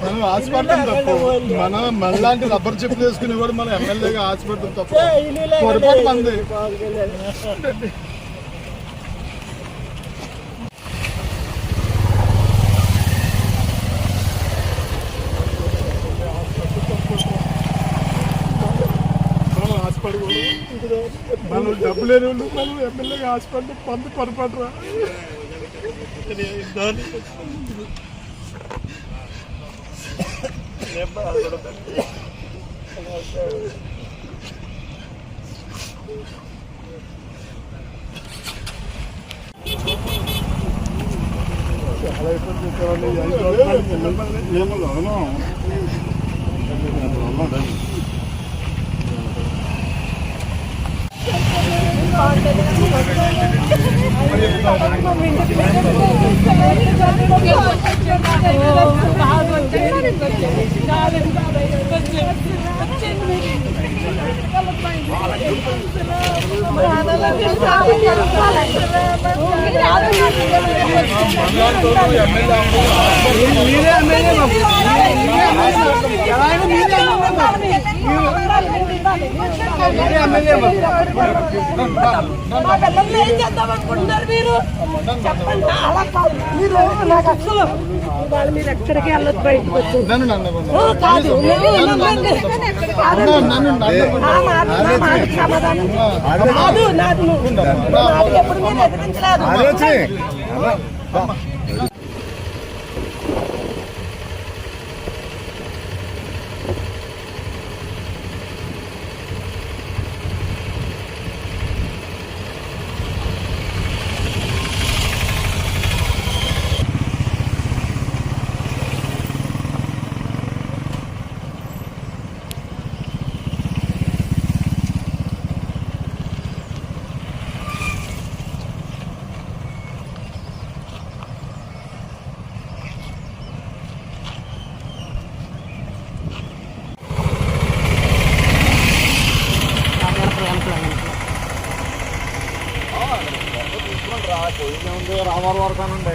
మనం హాస్పిటల్ తప్పు. మనం మనలాంటి రబ్బర్ చెప్పులు వేసుకుని కూడా మన ఎమ్మెల్యేగా హాస్పిటల్ తప్పు. పొరపాటు మంది మనం డబ్బు లేని వాళ్ళు మనం ఎమ్మెల్యే హాస్పిటల్ పంది పొరపాటు చాలా ఇబ్బంది పెట్టేవాళ్ళు. ఐదు సంవత్సరాలు ఏమో అవును. మా పిల్లల్ని ఏం చేద్దాం అనుకుంటున్నారు మీరు చెప్పండి అలా కాదు మీరు నాకు అసలు మీరు ఎక్కడికి వెళ్ళొద్దు బయటకు వచ్చి కాదు కాదు. నాకు ఎప్పుడు మీరు ఎదిరించలేదు ആ തൊഴിലുണ്ട് റാബർ വർക്കാണുണ്ട്